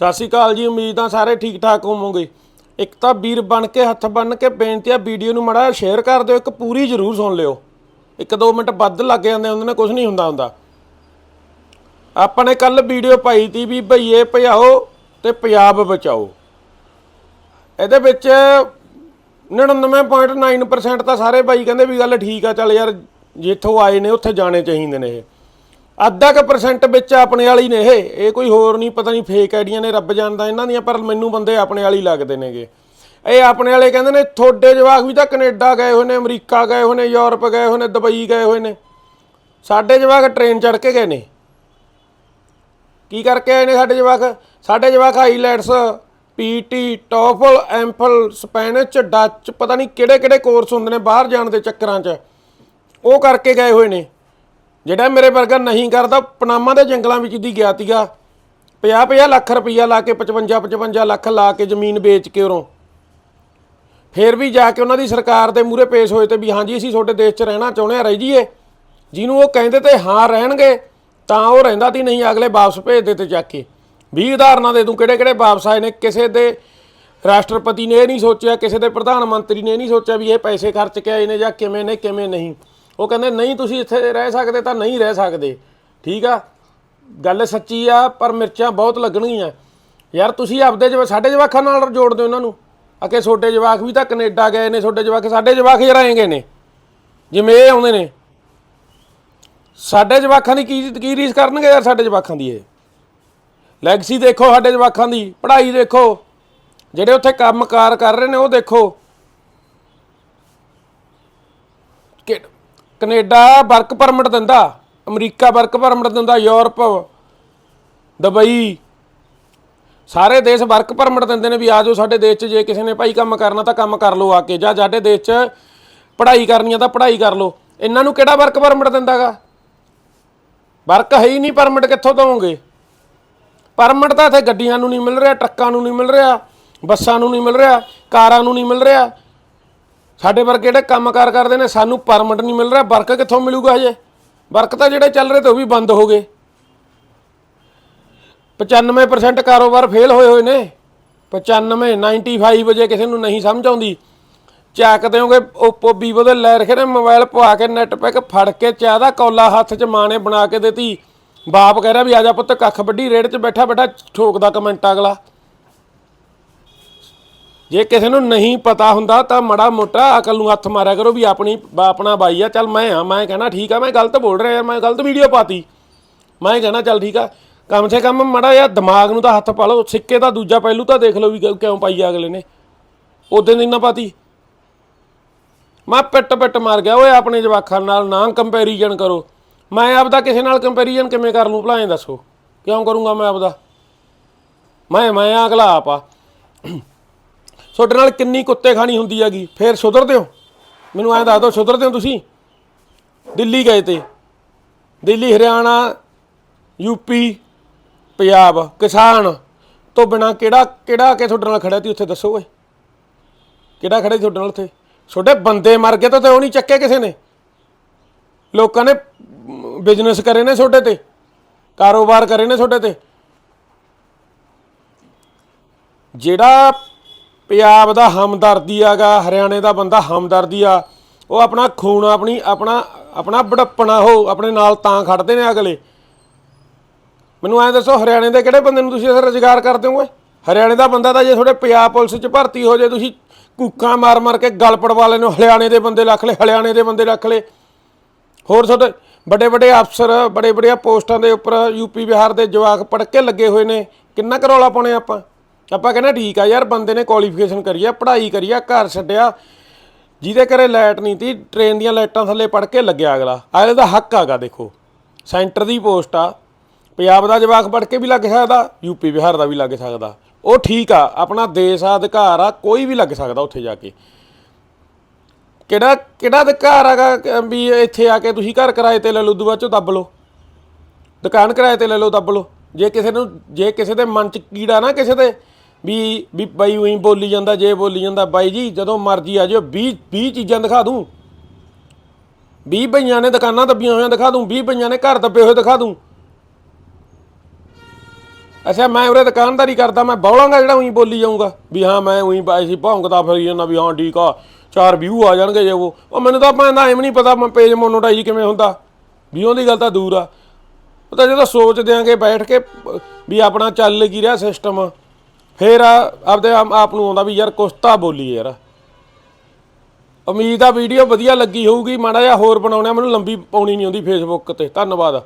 ਸਤਿ ਸ਼੍ਰੀ ਅਕਾਲ ਜੀ, ਉਮੀਦ ਆ ਸਾਰੇ ਠੀਕ ਠਾਕ ਹੋਵੋਗੇ। ਇੱਕ ਤਾਂ ਵੀਰ ਬਣ ਕੇ, ਹੱਥ ਬੰਨ ਕੇ ਬੇਨਤੀ ਆ, ਵੀਡੀਓ ਨੂੰ ਮੜਾ ਸ਼ੇਅਰ ਕਰ ਦਿਓ, ਇੱਕ ਪੂਰੀ ਜ਼ਰੂਰ ਸੁਣ ਲਿਓ। ਇੱਕ ਦੋ ਮਿੰਟ ਵੱਧ ਲੱਗ ਜਾਂਦੇ ਹੁੰਦੇ ਨੇ ਕੁਝ ਨਹੀਂ ਹੁੰਦਾ ਹੁੰਦਾ। ਆਪਾਂ ਨੇ ਕੱਲ ਵੀਡੀਓ ਪਾਈ ਤੀ ਵੀ ਭਈਏ ਭਜਾਓ ਤੇ ਪੰਜਾਬ ਬਚਾਓ। ਇਹਦੇ ਵਿੱਚ 99.9% ਤਾਂ ਸਾਰੇ ਬਾਈ ਕਹਿੰਦੇ ਵੀ ਗੱਲ ਠੀਕ ਆ, ਚੱਲ ਯਾਰ, ਜਿੱਥੋਂ ਆਏ ਨੇ, ਉੱਥੇ ਜਾਣੇ ਚਾਹੀਦੇ ਨੇ ਇਹ। ਅੱਧਾ ਕੁ ਪਰਸੈਂਟ ਵਿੱਚ ਆਪਣੇ ਵਾਲੀ ਨੇ ਇਹ। ਇਹ ਕੋਈ ਹੋਰ ਨਹੀਂ, ਪਤਾ ਨਹੀਂ ਫੇਕ ਆਈਡੀਆਂ ਨੇ, ਰੱਬ ਜਾਣਦਾ ਇਹਨਾਂ ਦੀਆਂ, ਪਰ ਮੈਨੂੰ ਬੰਦੇ ਆਪਣੇ ਵਾਲੀ ਲੱਗਦੇ ਨੇਗੇ। ਇਹ ਆਪਣੇ ਵਾਲੇ ਕਹਿੰਦੇ ਨੇ ਥੋੜੇ ਜਵਾਕ ਵੀ ਤਾਂ ਕੈਨੇਡਾ ਗਏ ਹੋਏ ਨੇ, ਅਮਰੀਕਾ ਗਏ ਹੋਏ ਨੇ, ਯੂਰਪ ਗਏ ਹੋਏ ਨੇ, ਦੁਬਈ ਗਏ ਹੋਏ ਨੇ। ਸਾਡੇ ਜਵਾਕ ਟ੍ਰੇਨ ਚੜ੍ਹ ਕੇ ਗਏ ਨੇ। ਕੀ ਕਰਕੇ ਆਏ ਨੇ ਸਾਡੇ ਜਵਾਕ? ਸਾਡੇ ਜਵਾਕ highlights PT TOEFL MPhil Spanish Dutch ਪਤਾ ਨਹੀਂ ਕਿਹੜੇ ਕਿਹੜੇ ਕੋਰਸ ਹੁੰਦੇ ਨੇ, ਬਾਹਰ ਜਾਣ ਦੇ ਚੱਕਰਾਂ 'ਚ। ਉਹ ਕਰਕੇ ਗਏ ਹੋਏ ਨੇ। ਜਿਹੜਾ ਮੇਰੇ ਵਰਗਾ ਨਹੀਂ ਕਰਦਾ, ਪਨਾਮਾ ਦੇ ਜੰਗਲਾਂ ਵਿੱਚ ਦੀ ਗਿਆ ਤੀਗਾ। 50 50 ਲੱਖ ਰੁਪਈਆ ਲਾ ਕੇ 55 55 ਲੱਖ ਲਾ ਕੇ ਜ਼ਮੀਨ ਵੇਚ ਕੇ ਉਰੋਂ। ਫੇਰ ਵੀ ਜਾ ਕੇ ਉਹਨਾਂ ਦੀ ਸਰਕਾਰ ਦੇ ਮੂਹਰੇ ਪੇਸ਼ ਹੋਏ ਤੇ ਵੀ ਹਾਂਜੀ, ਅਸੀਂ ਤੁਹਾਡੇ ਦੇਸ਼ 'ਚ ਰਹਿਣਾ ਚਾਹੁੰਦੇ ਆ ਰਹਿ ਜੀਏ ਜਿਹਨੂੰ ਉਹ ਕਹਿੰਦੇ ਤੇ ਹਾਂ ਰਹਿਣਗੇ, ਤਾਂ ਉਹ ਰਹਿੰਦਾ ਤੀ, ਨਹੀਂ ਅਗਲੇ ਵਾਪਸ ਭੇਜਦੇ ਤੇ ਚੱਕ ਕੇ। 20 ਉਦਾਹਰਨਾਂ ਦੇ ਦੂੰ ਕਿਹੜੇ ਕਿਹੜੇ ਵਾਪਸ ਆਏ ਨੇ, ਕਿਸੇ ਦੇ ਰਾਸ਼ਟਰਪਤੀ ਨੇ ਇਹ ਨਹੀਂ ਸੋਚਿਆ, ਕਿਸੇ ਦੇ ਪ੍ਰਧਾਨ ਮੰਤਰੀ ਨੇ ਇਹ ਨਹੀਂ ਸੋਚਿਆ ਵੀ ਇਹ ਪੈਸੇ ਖਰਚ ਕੇ ਆਏ ਨੇ ਜਾਂ ਕਿਵੇਂ ਨੇ, ਕਿਵੇਂ ਨਹੀਂ। ਉਹ ਕਹਿੰਦੇ, ਨਹੀਂ, ਤੁਸੀਂ ਇੱਥੇ ਰਹਿ ਸਕਦੇ ਤਾਂ ਨਹੀਂ ਰਹਿ ਸਕਦੇ। ਠੀਕ ਆ? ਗੱਲ ਸੱਚੀ ਆ, ਪਰ ਮਿਰਚਾਂ ਬਹੁਤ ਲੱਗਣਗੀਆਂ। ਯਾਰ, ਤੁਸੀਂ ਆਪਦੇ ਜਵਾ, ਸਾਡੇ ਜਵਾਕਾਂ ਨਾਲ ਜੋੜਦੇ ਹੋ ਇਹਨਾਂ ਨੂੰ। ਅਕੇ ਛੋਟੇ ਜਵਾਕ ਵੀ ਤਾਂ ਕੈਨੇਡਾ ਗਏ ਨੇ, ਛੋਟੇ ਜਵਾਕ, ਸਾਡੇ ਜਵਾਕ ਹੀ ਰਹੇਗੇ ਨੇ। ਜਿਵੇਂ ਇਹ ਆਉਂਦੇ ਨੇ। ਸਾਡੇ ਜਵਾਕਾਂ ਦੀ ਕੀ ਕੀ ਰੀਸ ਕਰਨਗੇ ਯਾਰ ਸਾਡੇ ਜਵਾਕਾਂ ਦੀ ਇਹ? ਲੈਗਸੀ ਦੇਖੋ ਸਾਡੇ ਜਵਾਕਾਂ ਦੀ, ਪੜ੍ਹਾਈ ਦੇਖੋ। ਜਿਹੜੇ ਉੱਥੇ ਕੰਮਕਾਰ ਕਰ ਰਹੇ ਨੇ, ਉਹ ਦੇਖੋ। ਕਿ ਕੈਨੇਡਾ ਵਰਕ ਪਰਮਿਟ ਦਿੰਦਾ, ਅਮਰੀਕਾ ਵਰਕ ਪਰਮਿਟ ਦਿੰਦਾ, ਯੂਰਪ, ਦੁਬਈ, ਸਾਰੇ ਦੇਸ਼ ਵਰਕ ਪਰਮਿਟ ਦਿੰਦੇ ਨੇ ਵੀ ਆ ਜਾਓ ਸਾਡੇ ਦੇਸ਼ 'ਚ, ਜੇ ਕਿਸੇ ਨੇ ਭਾਈ ਕੰਮ ਕਰਨਾ ਤਾਂ ਕੰਮ ਕਰ ਲਓ ਆ ਕੇ, ਜਾਂ ਸਾਡੇ ਦੇਸ਼ 'ਚ ਪੜ੍ਹਾਈ ਕਰਨੀ ਆ ਤਾਂ ਪੜ੍ਹਾਈ ਕਰ ਲਓ। ਇਹਨਾਂ ਨੂੰ ਕਿਹੜਾ ਵਰਕ ਪਰਮਿਟ ਦਿੰਦਾਗਾ? ਵਰਕ ਹੈ ਹੀ ਨਹੀਂ ਪਰਮਿਟ ਕਿੱਥੋਂ ਦਵੋਗੇ? ਪਰਮਿਟ ਤਾਂ ਇੱਥੇ ਗੱਡੀਆਂ ਨੂੰ ਨਹੀਂ ਮਿਲ ਰਿਹਾ, ਟਰੱਕਾਂ ਨੂੰ ਨਹੀਂ ਮਿਲ ਰਿਹਾ, ਬੱਸਾਂ ਨੂੰ ਨਹੀਂ ਮਿਲ ਰਿਹਾ, ਕਾਰਾਂ ਨੂੰ ਨਹੀਂ ਮਿਲ ਰਿਹਾ ਸਾਡੇ ਵਰਗੇ ਜਿਹੜੇ ਕੰਮਕਾਰ ਕਰਦੇ ਨੇ, ਸਾਨੂੰ ਪਰਮਿਟ ਨਹੀਂ ਮਿਲ ਰਿਹਾ, ਵਰਕ ਕਿੱਥੋਂ ਮਿਲੂਗਾ ਹਜੇ? ਵਰਕ ਤਾਂ ਜਿਹੜੇ ਚੱਲ ਰਹੇ ਤੇ ਉਹ ਵੀ ਬੰਦ ਹੋ ਗਏ। 95% ਕਾਰੋਬਾਰ ਫੇਲ ਹੋਏ ਹੋਏ ਨੇ। 95 95 ਵਜੇ ਕਿਸੇ ਨੂੰ ਨਹੀਂ ਸਮਝ ਆਉਂਦੀ। ਚੱਕ ਦਿਓਗੇ ਓਪੋ ਵੀਵੋ ਦੇ ਲੈ ਰਖੇ ਨੇ ਮੋਬਾਈਲ ਪਵਾ ਕੇ ਨੈਟ ਪੈਕ ਫੜ ਕੇ ਚਾਹ ਦਾ ਕੌਲਾ ਹੱਥ 'ਚ ਮਾਂ ਨੇ ਬਣਾ ਕੇ ਦਿੱਤੀ। ਬਾਪ ਕਹਿ ਰਿਹਾ ਵੀ ਆ ਜਾ ਪੁੱਤ, ਕੱਖ ਵੱਡੀ ਰੇੜ 'ਚ ਬੈਠਾ ਬੈਠਾ ਠੋਕਦਾ ਕਮੈਂਟ ਅਗਲਾ। ਜੇ ਕਿਸੇ ਨੂੰ ਨਹੀਂ ਪਤਾ ਹੁੰਦਾ ਤਾਂ ਮੜਾ ਮੋਟਾ ਅਕਲ ਨੂੰ ਹੱਥ ਮਾਰਿਆ ਕਰੋ ਵੀ ਆਪਣੀ ਆਪਣਾ ਬਾਈ ਆ, ਚੱਲ ਮੈਂ ਆ, ਮੈਂ ਕਹਿਣਾ ਠੀਕ ਆ, ਮੈਂ ਗਲਤ ਬੋਲ ਰਿਹਾ ਯਾਰ ਮੈਂ ਗਲਤ ਵੀਡੀਓ ਪਾਤੀ। ਮੈਂ ਕਹਿਣਾ ਚੱਲ ਠੀਕ ਆ। ਕਮ ਸੇ ਕਮ ਮੜਾ ਯਾਰ ਦਿਮਾਗ ਨੂੰ ਤਾਂ ਹੱਥ ਪਾ ਲਓ, ਸਿੱਕੇ ਦਾ ਦੂਜਾ ਪਹਿਲੂ ਤਾਂ ਦੇਖ ਲਓ ਵੀ ਕਿਉਂ- ਪਾਈ ਆ ਅਗਲੇ ਨੇ। ਉਦੋਂ ਦੀ ਨਾ ਪਾਤੀ। ਮੈਂ ਪਿੱਟ ਪਿੱਟ ਮਾਰ ਗਿਆ, ਓਏ ਆਪਣੇ ਜਵਾਖਾਂ ਨਾਲ ਨਾ ਕੰਪੈਰੀਜ਼ਨ ਕਰੋ। ਮੈਂ ਆਪਦਾ ਕਿਸੇ ਨਾਲ ਕੰਪੈਰੀਜ਼ਨ ਕਿਵੇਂ ਕਰ ਲੂੰ ਭਲਾ ਦੱਸੋ। ਕਿਉਂ ਕਰੂੰਗਾ ਮੈਂ ਆਪਦਾ? ਮੈਂ ਮੈਂ ਅਗਲਾ ਆਪ ਆ। ਤੁਹਾਡੇ ਨਾਲ ਕਿੰਨੀ ਕੁੱਤੇ ਖਾਣੀ ਹੁੰਦੀ ਹੈਗੀ? ਫੇਰ ਸੁਧਰਦੇ ਹੋ। ਮੈਨੂੰ ਐਂ ਦੱਸ ਦਿਓ, ਸੁਧਰਦੇ ਹੋ ਤੁਸੀਂ? ਦਿੱਲੀ ਗਏ ਤੇ। ਦਿੱਲੀ, ਹਰਿਆਣਾ ਯੂਪੀ ਪੰਜਾਬ, ਕਿਸਾਨ। ਤੋਂ ਬਿਨਾ ਕਿਹੜਾ ਕਿਹੜਾ ਕੇ ਤੁਹਾਡੇ ਨਾਲ ਖੜਿਆ ਤੀ ਉੱਥੇ ਦੱਸੋ ਓਏ? ਕਿਹੜਾ ਖੜੇ ਤੁਹਾਡੇ ਨਾਲ ਉੱਥੇ? ਤੁਹਾਡੇ ਬੰਦੇ ਮਰ ਗਏ ਤਾਂ ਤੇ ਉਹ ਨਹੀਂ ਚੱਕੇ ਕਿਸੇ ਨੇ। ਲੋਕਾਂ ਨੇ ਬਿਜ਼ਨਸ ਕਰੇ ਨੇ ਤੁਹਾਡੇ ਤੇ। ਕਾਰੋਬਾਰ ਕਰੇ ਨੇ ਤੁਹਾਡੇ ਤੇ। ਜਿਹੜਾ ਪੰਜਾਬ ਦਾ ਹਮਦਰਦੀ ਆਗਾ, ਹਰਿਆਣੇ ਦਾ ਬੰਦਾ ਹਮਦਰਦੀ ਆ। ਉਹ ਆਪਣਾ ਖੂਨ ਆਪਣੀ, ਆਪਣਾ ਆਪਣਾ ਬੜੱਪਣਾ ਹੋ ਆਪਣੇ ਨਾਲ ਤਾਂ ਖੜਦੇ ਨੇ ਅਗਲੇ। ਮੈਨੂੰ ਐਂ ਦੱਸੋ, ਹਰਿਆਣੇ ਦੇ ਕਿਹੜੇ ਬੰਦੇ ਨੂੰ ਤੁਸੀਂ ਅਸਰ ਰੁਜ਼ਗਾਰ ਕਰਦੇ ਹੋਗੇ? ਹਰਿਆਣੇ ਦਾ ਬੰਦਾ ਤਾਂ ਜੇ ਤੁਹਾਡੇ ਪੰਜਾਬ ਪੁਲਿਸ 'ਚ ਭਰਤੀ ਹੋ ਜੇ ਤੁਸੀਂ ਕੂਕਾਂ ਮਾਰ ਮਾਰ ਕੇ ਗਲ ਪੜਵਾ ਲੈਣੇ ਹੋ ਹਰਿਆਣੇ ਦੇ ਬੰਦੇ ਰੱਖ ਲੈ ਹਰਿਆਣੇ ਦੇ ਬੰਦੇ ਰੱਖ ਲੈ ਹੋਰ ਤੁਹਾਡੇ ਵੱਡੇ ਵੱਡੇ ਅਫਸਰ ਬੜੇ ਬੜੀਆਂ ਪੋਸਟਾਂ ਦੇ ਉੱਪਰ ਯੂਪੀ ਬਿਹਾਰ ਦੇ ਜਵਾਕ ਪੜ੍ਹ ਕੇ ਲੱਗੇ ਹੋਏ ਨੇ। ਕਿੰਨਾ ਕਰੋਲਾ ਪਾਉਣੇ ਆਪਾਂ? ਆਪਾਂ ਕਹਿੰਦੇ ਠੀਕ ਆ ਯਾਰ, ਬੰਦੇ ਨੇ ਕੁਆਲੀਫਿਕੇਸ਼ਨ ਕਰੀ ਆ, ਪੜ੍ਹਾਈ ਕਰੀ ਆ, ਘਰ ਛੱਡਿਆ। ਜਿਹਦੇ ਘਰੇ ਲਾਈਟ ਨਹੀਂ ਤੀ ਟ੍ਰੇਨ ਦੀਆਂ ਲਾਈਟਾਂ ਥੱਲੇ ਪੜ ਕੇ ਲੱਗਿਆ ਅਗਲਾ। ਅਗਲੇ ਦਾ ਹੱਕ ਆਗਾ ਦੇਖੋ। ਸੈਂਟਰ ਦੀ ਪੋਸਟ ਆ। ਪੰਜਾਬ ਦਾ ਜਵਾਕ ਪੜ ਕੇ ਵੀ ਲੱਗ ਸਕਦਾ ਯੂਪੀ ਬਿਹਾਰ ਦਾ ਵੀ ਲੱਗ ਸਕਦਾ। ਉਹ ਠੀਕ ਆ, ਆਪਣਾ ਦੇਸ਼ ਆ ਅਧਿਕਾਰ ਆ, ਕੋਈ ਵੀ ਲੱਗ ਸਕਦਾ ਉੱਥੇ ਜਾ ਕੇ। ਕਿਹੜਾ ਕਿਹੜਾ ਅਧਿਕਾਰ ਹੈਗਾ ਕਿ ਵੀ ਇੱਥੇ ਆ ਕੇ ਤੁਸੀਂ ਘਰ ਕਿਰਾਏ ਤੇ ਲੈ ਲਓ ਉਦੋਂ ਚੋਂ ਦੱਬ ਲਓ। ਦੁਕਾਨ ਕਿਰਾਏ ਤੇ ਲੈ ਲਓ, ਦੱਬ ਲਓ। ਜੇ ਕਿਸੇ ਨੂੰ, ਜੇ ਕਿਸੇ ਦੇ ਮਨ ਚ ਕੀੜਾ ਨਾ ਕਿਸੇ ਦੇ ਵੀ ਵੀ ਬਾਈ ਉਹੀ ਬੋਲੀ ਜਾਂਦਾ, ਜੇ ਬੋਲੀ ਜਾਂਦਾ, ਬਾਈ ਜੀ, ਜਦੋਂ ਮਰਜ਼ੀ ਆ ਜਿਓ 20 20 ਚੀਜ਼ਾਂ ਦਿਖਾ ਦੂੰ। 20 ਬਈਆਂ ਨੇ ਦੁਕਾਨਾਂ ਦੱਬੀਆਂ ਹੋਈਆਂ ਦਿਖਾ ਦੂੰ 20 ਬਈਆਂ ਨੇ ਘਰ ਦੱਬੇ ਹੋਏ ਦਿਖਾ ਦੂੰ। ਅੱਛਾ, ਮੈਂ ਉਰੇ ਦੁਕਾਨਦਾਰੀ ਕਰਦਾ, ਮੈਂ ਬੌਲਾਂਗਾ ਜਿਹੜਾ ਉਹੀ ਬੋਲੀ ਜਾਊਂਗਾ। ਵੀ ਹਾਂ, ਮੈਂ ਉਹੀ ਬਾਈ ਸੀ ਭੌਂਕਦਾ ਫਿਰ ਜਾਂਦਾ ਵੀ ਹਾਂ, ਠੀਕ ਆ, ਚਾਰ ਵਿਊ ਆ ਜਾਣਗੇ ਜੇ ਉਹ। ਉਹ ਮੈਨੂੰ ਤਾਂ ਭਾਂ ਦਾ ਐਵੇਂ ਨਹੀਂ ਪਤਾ, ਮੈਂ ਪੇਜ ਮੋਨੋਟਾਈਜ਼ ਕਿਵੇਂ ਹੁੰਦਾ। ਵੀ ਉਹਦੀ ਗੱਲ ਤਾਂ ਦੂਰ ਆ। ਉਹ ਤਾਂ ਜਦੋਂ ਸੋਚ ਦਿਆਂਗੇ ਬੈਠ ਕੇ, ਵੀ ਆਪਣਾ ਚੱਲ ਕੀ ਰਿਹਾ ਸਿਸਟਮ ਫੇਰ ਆਪਦੇ ਆਪ ਆਪ ਨੂੰ ਆਉਂਦਾ ਵੀ ਯਾਰ ਕੁਛ ਤਾਂ ਬੋਲੀ ਯਾਰ। ਉਮੀਦ ਆ ਵੀਡੀਓ ਵਧੀਆ ਲੱਗੀ ਹੋਊਗੀ, ਮਾੜਾ ਜਿਹਾ ਹੋਰ ਬਣਾਉਣਾ, ਮੈਨੂੰ ਲੰਬੀ ਪਾਉਣੀ ਨਹੀਂ ਆਉਂਦੀ ਫੇਸਬੁੱਕ ਤੇ। ਧੰਨਵਾਦ।